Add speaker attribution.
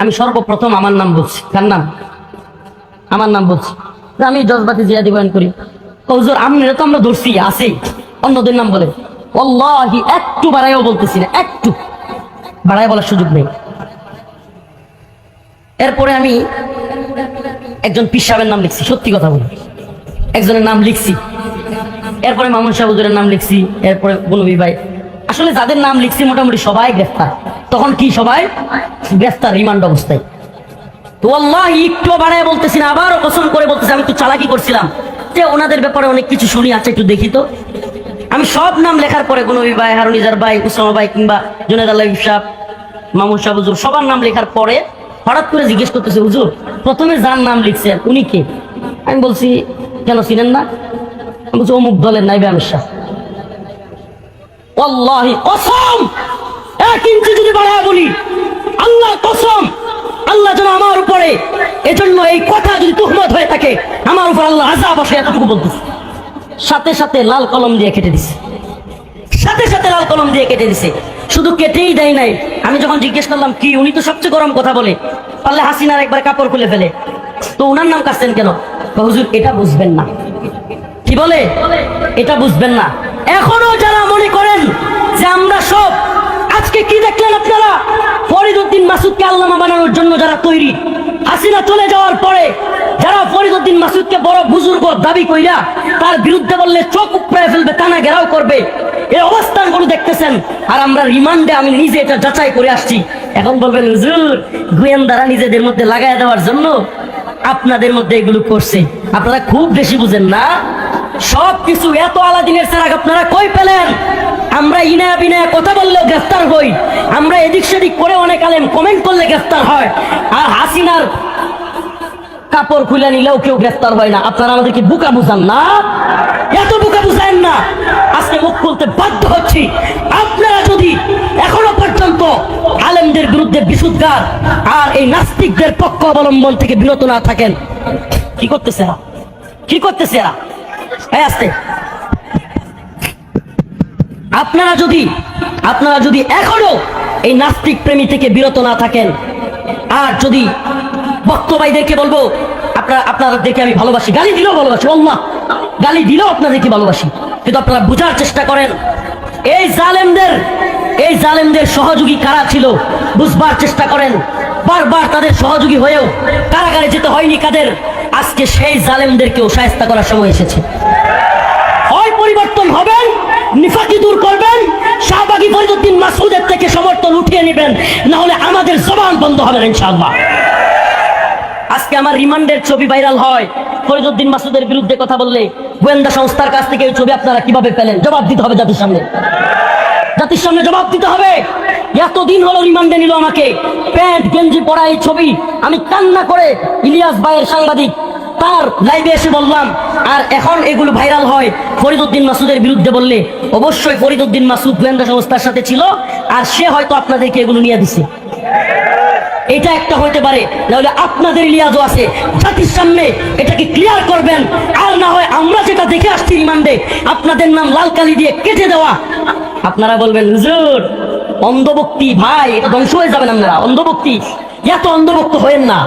Speaker 1: আমি সর্বপ্রথম আমার নাম বলছি। কার নাম? আমার নাম বলছি। আমি জজবাতি জিয়াদি বয়ান করি। হুজুর, আপনারা তো আমরা ধরছি আছি অন্যদের নাম বলে। অল্লাহি একটু বাড়াইও বলতেছি না, একটু। বাড়াই বলার সুযোগ নেই। এরপরে আমি একজন পীর সাহেবের নাম লিখছি, সত্যি কথা বলি। একজনের নাম লিখছি। এরপরে মামুন শাহ হুজুরের নাম লিখছি। এরপরে বলবি ভাই। আসলে যাদের নাম লিখছি, মোটামুটি সবাই গ্রেফতার। তখন কি সবাই? গ্রেফতার, রিমান্ড অবস্থায়। তো আল্লাহ একটু বাড়ায় বলতেছি না, আবারও কসম করে বলতেছি, আমি তো চালাকি করছিলাম। যে ওনাদের ব্যাপারে অনেক কিছু শুনি, আছে একটু দেখি তো। আমি সব নাম লেখার পরে গুনবি ভাই হারুনিজার ভাই, উসামা ভাই কিংবা জুনেদ আল্লাহ সাহ মামুন শাহ হুজুর, সবার নাম লেখার পরে হঠাৎ করে জিজ্ঞেস করতেছে, হুজুর, প্রথমে যার নাম লিখছেন উনি কে? আমি বলছি, কেন চিনেন না? আমি বলছি, অমুক দলের নাইবে আমির শাহ। কসম এক ইঞ্চি যদি বাড়ায় বলি আল্লাহ কসম আল্লাহ যেন আমার উপরে এজন্য এই কথা যদি তুহমত হয়ে থাকে, আমার উপর আল্লাহ আজাব আসে এতটুকু বলতেছে। সাথে সাথে লাল কলম দিয়ে কেটে দিছে। সাথে সাথে লাল কলম দিয়ে কেটে দিছে। শুধু কেটেই দেয় নাই। আমি যখন জিজ্ঞেস করলাম, কি, উনি তো সবচেয়ে গরম কথা বলে? পারলে হাসিনার একবার কাপড় খুলে ফেলে। তো উনার নাম কাটছেন কেন? হুজুর, এটা বুঝবেন না। কি বলে? এটা বুঝবেন না। এখনও যারা মনে করেন যে আমরা সব, আজকে কি দেখলেন আপনারা? ফরিদুদ্দিন মাসুদকে আল্লামা বানানোর জন্য যারা তৈরি হাসিনা চলে যাওয়ার পরে যারা ফরিদুদ্দিন মাসুদকে বড় বুজুর্গ দাবি কইরা তার বিরুদ্ধে বললে চোখ উপড়ে ফেলবে, কানা ঘেরাও করবে এই অবস্থানগুলো দেখতেছেন। আর আমরা রিমান্ডে আমি নিজে এটা যাচাই করে আসছি। এখন বলবেন, হুজুর, গোয়েন্দারা নিজেদের মধ্যে লাগাই দেওয়ার জন্য আপনাদের মধ্যে এগুলো করছে। আপনারা খুব বেশি বুঝেন না? সব কিছু এত আলাদিনের সেরাক আপনারা কই পেলেন? আমরা ইনায়া বিনায়া কথা বললেও গ্রেফতার হই। আমরা এদিক সেদিক করে অনেক আলেম কমেন্ট করলে গ্রেফতার হয়। আর হাসিনার কাপড় খুলে নিলেও কেউ গ্রেফতার হয় না। আপনারা আমাদেরকে বুকা বুঝান না? এত বুকা বুঝায়েন না। আজকে মুখ খুলতে বাধ্য হচ্ছি। আপনারা যদি এখনও পর্যন্ত আলেমদের বিরুদ্ধে বিশুদ্ধার আর এই নাস্তিকদের পক্ষ অবলম্বন থেকে বিরত না থাকেন, কি করতেছে এরা? কি করতেছে এরা? এই আসতে। আপনারা যদি আপনারা যদি এখনও এই নাস্তিক প্রেমী থেকে বিরত না থাকেন আর যদি বক্তবাইদেরকে বলব, আপনারা, আপনাদেরকে আমি ভালোবাসি। গালি দিলেও ভালোবাসি আল্লাহ গালি দিলেও আপনাদেরকে ভালোবাসি। কিন্তু আপনারা বোঝার চেষ্টা করেন, এই জালেমদের এই জালেমদের সহযোগী কারা ছিল? বুঝবার চেষ্টা করেন। বারবার তাদের সহযোগী হয়েও কারাগারে যেতে হয়নি কাদের? আজকে সেই জালেমদেরকেও সায়স্তা করার সময় এসেছে। হয় পরিবর্তন হবেন নিফাকি দূর করবেন, শাহবাগী ফরিদুদ্দিন মাসুদের থেকে সমর্থন উঠিয়ে নেবেন না হলে আমাদের জবান বন্ধ হবে ইনশাআল্লাহ। আজকে আমার রিমান্ডের ছবি ভাইরাল হয় ফরিদুদ্দিন মাসুদের বিরুদ্ধে কথা বললে গোয়েন্দা সংস্থার কাছ থেকে এই ছবি আপনারা কীভাবে পেলেন? জবাব দিতে হবে জাতির সামনে। জাতির সামনে জবাব দিতে হবে। এতদিন হলো রিমান্ডে নিল আমাকে। প্যান্ট, গেঞ্জি পরা এই ছবি, আমি কান্না করে ইলিয়াস ভাইয়ের সাংবাদিক তার লাইভে এসে বললাম, আর এখন এগুলো ভাইরাল হয় ফরিদুদ্দিন মাসুদের বিরুদ্ধে বললে। অবশ্যই ফরিদুদ্দিন মাসুদ গোয়েন্দা সংস্থার সাথে ছিল, আর সে হয়তো আপনাদেরকে এগুলো নিয়ে দিছে। এটা একটা হইতে পারে, নাহলে আপনাদের লিয়াজও আছে। জাতির সামনে এটাকে ক্লিয়ার করবেন, আর না হয় আমরা যেটা দেখে আসছি রিমান্ডে আপনাদের নাম লাল কালি দিয়ে কেটে দেওয়া। আপনারা বলবেন, হুজুর, অন্ধভক্তি, ভাই, এটা ধ্বংস হয়ে যাবেন আপনারা। অন্ধভক্তি, এত অন্ধভক্ত হয়েন না।